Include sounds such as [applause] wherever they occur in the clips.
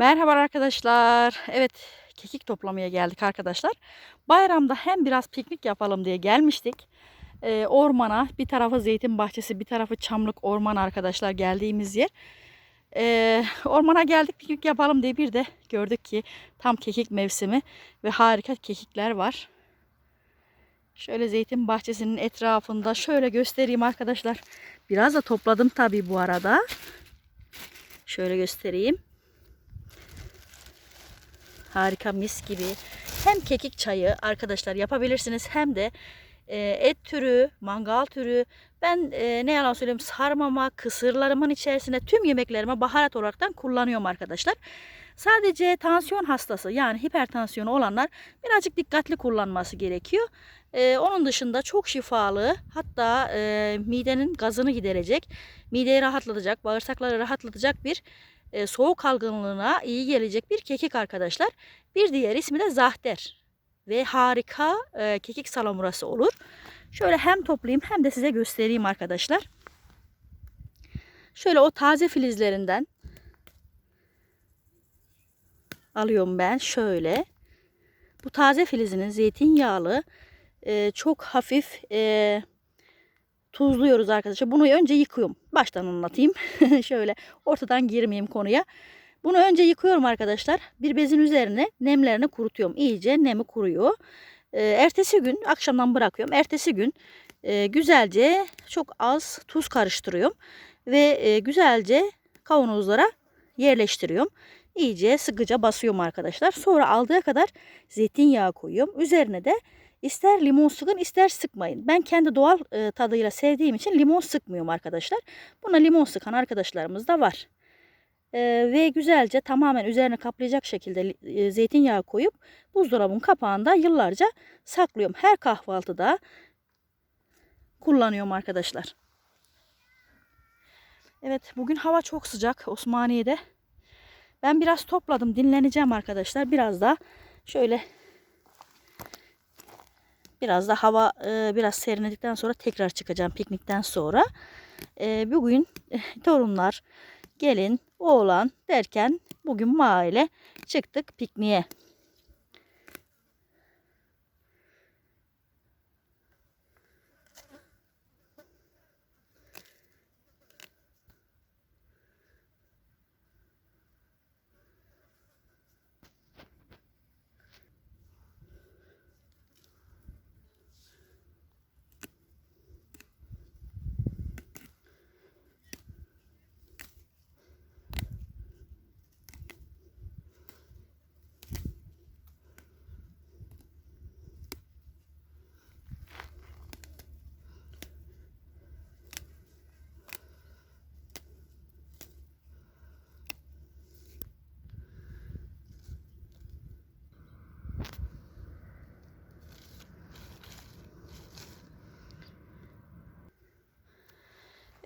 Merhaba arkadaşlar. Evet, kekik toplamaya geldik arkadaşlar. Bayramda hem biraz piknik yapalım diye gelmiştik. Ee, ormana, bir tarafı zeytin bahçesi, bir tarafı çamlık orman arkadaşlar geldiğimiz yer. Ee, ormana geldik piknik yapalım diye bir de gördük ki tam kekik mevsimi ve harika kekikler var. Şöyle zeytin bahçesinin etrafında şöyle göstereyim arkadaşlar. Biraz da topladım tabii bu arada. Şöyle göstereyim. Harika mis gibi. Hem kekik çayı arkadaşlar yapabilirsiniz hem de e, et türü, mangal türü. Ben e, ne yalan söyleyeyim sarmama, kısırlarımın içerisine tüm yemeklerime baharat olaraktan kullanıyorum arkadaşlar. Sadece tansiyon hastası yani hipertansiyonu olanlar birazcık dikkatli kullanması gerekiyor. E, onun dışında çok şifalı hatta e, midenin gazını giderecek, mideyi rahatlatacak, bağırsakları rahatlatacak bir e, soğuk algınlığına iyi gelecek bir kekik arkadaşlar. Bir diğer ismi de zahter ve harika e, kekik salamurası olur. Şöyle hem toplayayım hem de size göstereyim arkadaşlar. Şöyle o taze filizlerinden alıyorum ben şöyle. Bu taze filizinin zeytinyağlı e, çok hafif e, tuzluyoruz arkadaşlar. Bunu önce yıkıyorum. Baştan anlatayım. [laughs] Şöyle ortadan girmeyeyim konuya. Bunu önce yıkıyorum arkadaşlar. Bir bezin üzerine nemlerini kurutuyorum. İyice nemi kuruyor. Ee, ertesi gün akşamdan bırakıyorum. Ertesi gün e, güzelce çok az tuz karıştırıyorum. Ve e, güzelce kavanozlara yerleştiriyorum. İyice sıkıca basıyorum arkadaşlar. Sonra aldığı kadar zeytinyağı koyuyorum. Üzerine de İster limon sıkın ister sıkmayın. Ben kendi doğal e, tadıyla sevdiğim için limon sıkmıyorum arkadaşlar. Buna limon sıkan arkadaşlarımız da var. E, ve güzelce tamamen üzerine kaplayacak şekilde e, zeytinyağı koyup buzdolabının kapağında yıllarca saklıyorum. Her kahvaltıda kullanıyorum arkadaşlar. Evet bugün hava çok sıcak Osmaniye'de. Ben biraz topladım dinleneceğim arkadaşlar. Biraz da şöyle Biraz da hava e, biraz serinledikten sonra tekrar çıkacağım piknikten sonra. E, bugün e, torunlar, gelin, oğlan derken bugün maile çıktık pikniğe.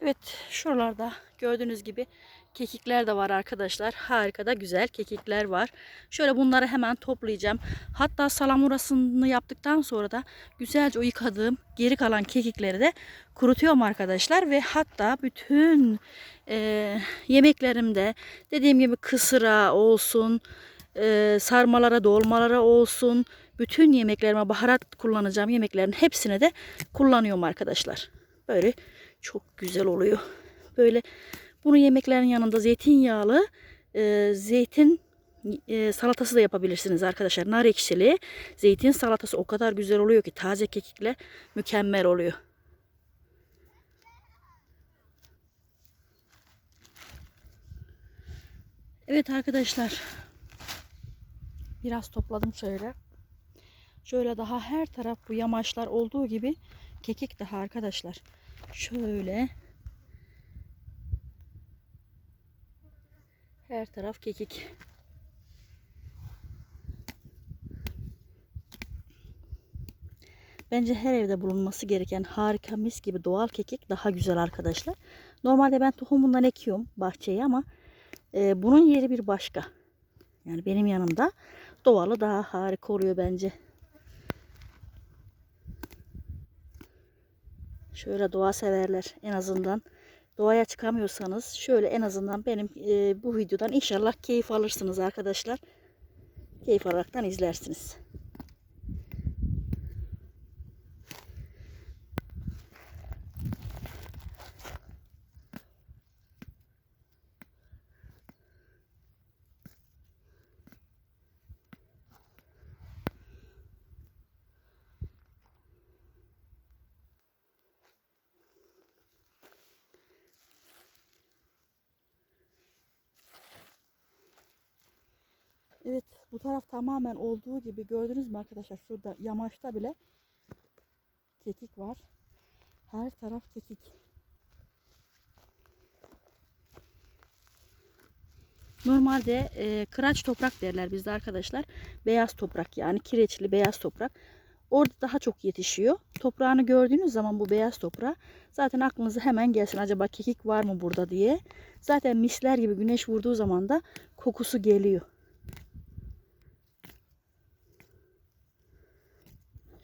Evet şuralarda gördüğünüz gibi kekikler de var arkadaşlar. Harika da güzel kekikler var. Şöyle bunları hemen toplayacağım. Hatta salamurasını yaptıktan sonra da güzelce o yıkadığım geri kalan kekikleri de kurutuyorum arkadaşlar. Ve hatta bütün e, yemeklerimde dediğim gibi kısıra olsun, e, sarmalara, dolmalara olsun, bütün yemeklerime baharat kullanacağım yemeklerin hepsine de kullanıyorum arkadaşlar. Böyle çok güzel oluyor. Böyle bunu yemeklerin yanında zeytinyağlı e, zeytin e, salatası da yapabilirsiniz arkadaşlar. Nar ekşili zeytin salatası o kadar güzel oluyor ki taze kekikle mükemmel oluyor. Evet arkadaşlar. Biraz topladım şöyle. Şöyle daha her taraf bu yamaçlar olduğu gibi kekik daha arkadaşlar. Şöyle. Her taraf kekik. Bence her evde bulunması gereken harika mis gibi doğal kekik daha güzel arkadaşlar. Normalde ben tohumundan ekiyorum bahçeye ama e, bunun yeri bir başka. Yani benim yanımda doğalı daha harika oluyor bence. Şöyle doğa severler en azından doğaya çıkamıyorsanız şöyle en azından benim e, bu videodan inşallah keyif alırsınız arkadaşlar. Keyif alaraktan izlersiniz. Evet bu taraf tamamen olduğu gibi gördünüz mü arkadaşlar şurada yamaçta bile kekik var. Her taraf kekik. Normalde e, kıraç toprak derler bizde arkadaşlar. Beyaz toprak yani kireçli beyaz toprak. Orada daha çok yetişiyor. Toprağını gördüğünüz zaman bu beyaz toprağı zaten aklınıza hemen gelsin acaba kekik var mı burada diye. Zaten misler gibi güneş vurduğu zaman da kokusu geliyor.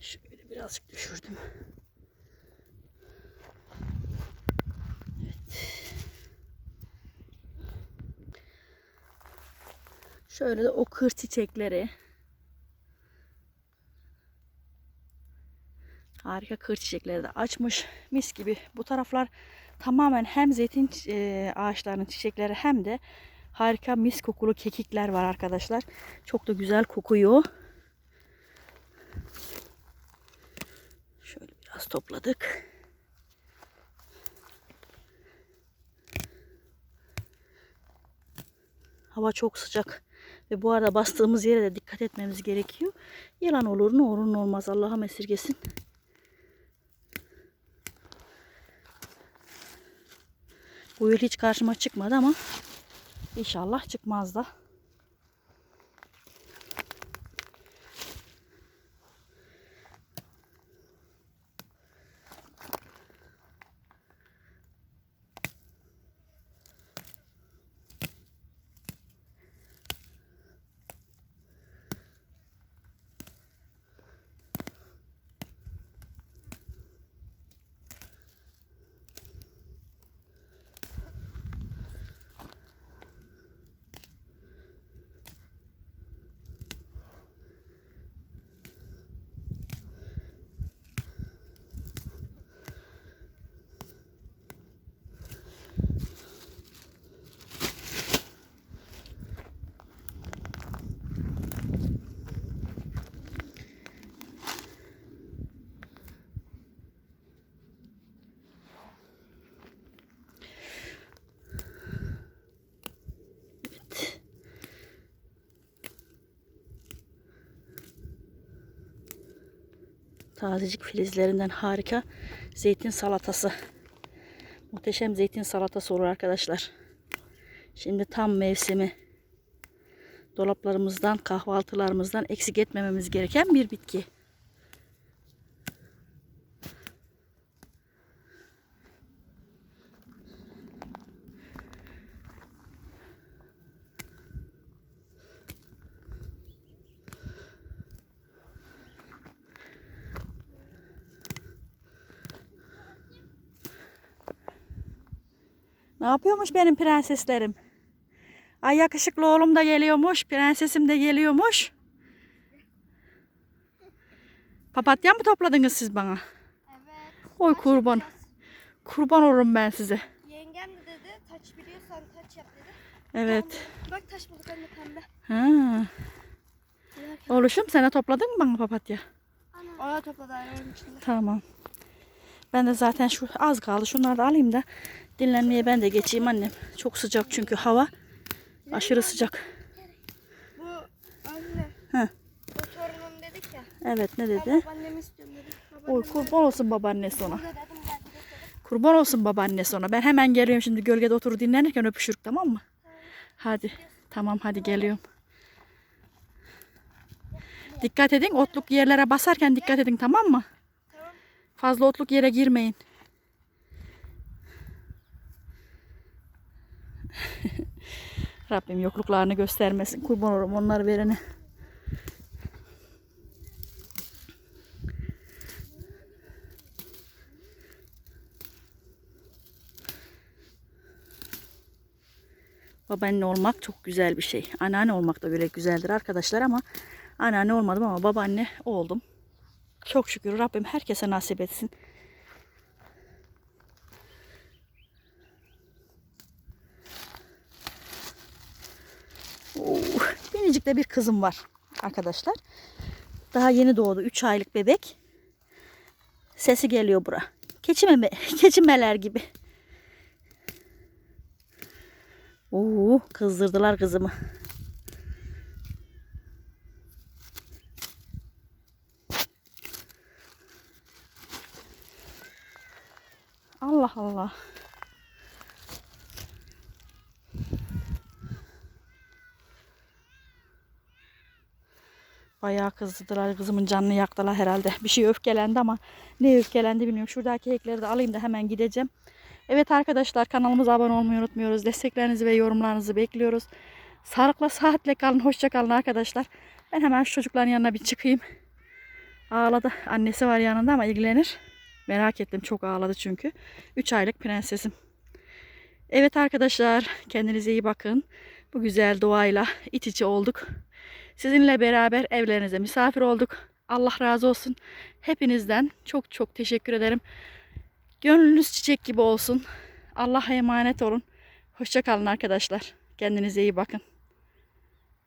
Şöyle birazcık düşürdüm. Evet. Şöyle de o kır çiçekleri. Harika kır çiçekleri de açmış. Mis gibi. Bu taraflar tamamen hem zeytin e, ağaçlarının çiçekleri hem de harika mis kokulu kekikler var arkadaşlar. Çok da güzel kokuyor. Şöyle biraz topladık. Hava çok sıcak. Ve bu arada bastığımız yere de dikkat etmemiz gerekiyor. Yalan olur ne olur ne olmaz Allah'a esirgesin. Bu yıl hiç karşıma çıkmadı ama inşallah çıkmaz da. Tazecik filizlerinden harika zeytin salatası. Muhteşem zeytin salatası olur arkadaşlar. Şimdi tam mevsimi. Dolaplarımızdan, kahvaltılarımızdan eksik etmememiz gereken bir bitki. Ne yapıyormuş benim prenseslerim? Ay yakışıklı oğlum da geliyormuş. Prensesim de geliyormuş. Papatya mı topladınız siz bana? Evet. Oy kurban. Kurban olurum ben size. Yengem de dedi taç biliyorsan taç yap dedi. Evet. Bak taş bulduk anne pembe. Ha. Oğluşum sen de topladın mı bana papatya? Ona topladı arabanın içinde. Tamam. Ben de zaten şu az kaldı. Şunları da alayım da dinlenmeye ben de geçeyim annem. Çok sıcak çünkü hava. Aşırı sıcak. Bu anne. Heh. Bu torunum dedik ya. Evet ne Ben dedi? babaannemi istiyorum dedi. Oy kurban olsun babaannesi ona. Kurban olsun babaannesi ona. Ben hemen geliyorum şimdi gölgede oturup dinlenirken öpüşürük tamam mı? Hadi. Tamam hadi geliyorum. Dikkat edin otluk yerlere basarken dikkat edin tamam mı? Fazla otluk yere girmeyin. [laughs] Rabbim yokluklarını göstermesin. Kurban olurum onları verene. Babaanne olmak çok güzel bir şey. Anneanne olmak da böyle güzeldir arkadaşlar ama anneanne olmadım ama babaanne oldum. Çok şükür Rabbim herkese nasip etsin. Oo, minicik de bir kızım var arkadaşlar. Daha yeni doğdu. 3 aylık bebek. Sesi geliyor bura. Keçimeme, [laughs] keçimeler gibi. Oo, kızdırdılar kızımı. Allah. Bayağı kızdırdılar. Kızımın canını yaktılar herhalde. Bir şey öfkelendi ama ne öfkelendi bilmiyorum. Şuradaki ekleri de alayım da hemen gideceğim. Evet arkadaşlar kanalımıza abone olmayı unutmuyoruz. Desteklerinizi ve yorumlarınızı bekliyoruz. Sağlıkla saatle kalın. Hoşça kalın arkadaşlar. Ben hemen şu çocukların yanına bir çıkayım. Ağladı. Annesi var yanında ama ilgilenir. Merak ettim. Çok ağladı çünkü. 3 aylık prensesim. Evet arkadaşlar kendinize iyi bakın. Bu güzel doğayla iç içe olduk. Sizinle beraber evlerinize misafir olduk. Allah razı olsun. Hepinizden çok çok teşekkür ederim. Gönlünüz çiçek gibi olsun. Allah'a emanet olun. Hoşça kalın arkadaşlar. Kendinize iyi bakın.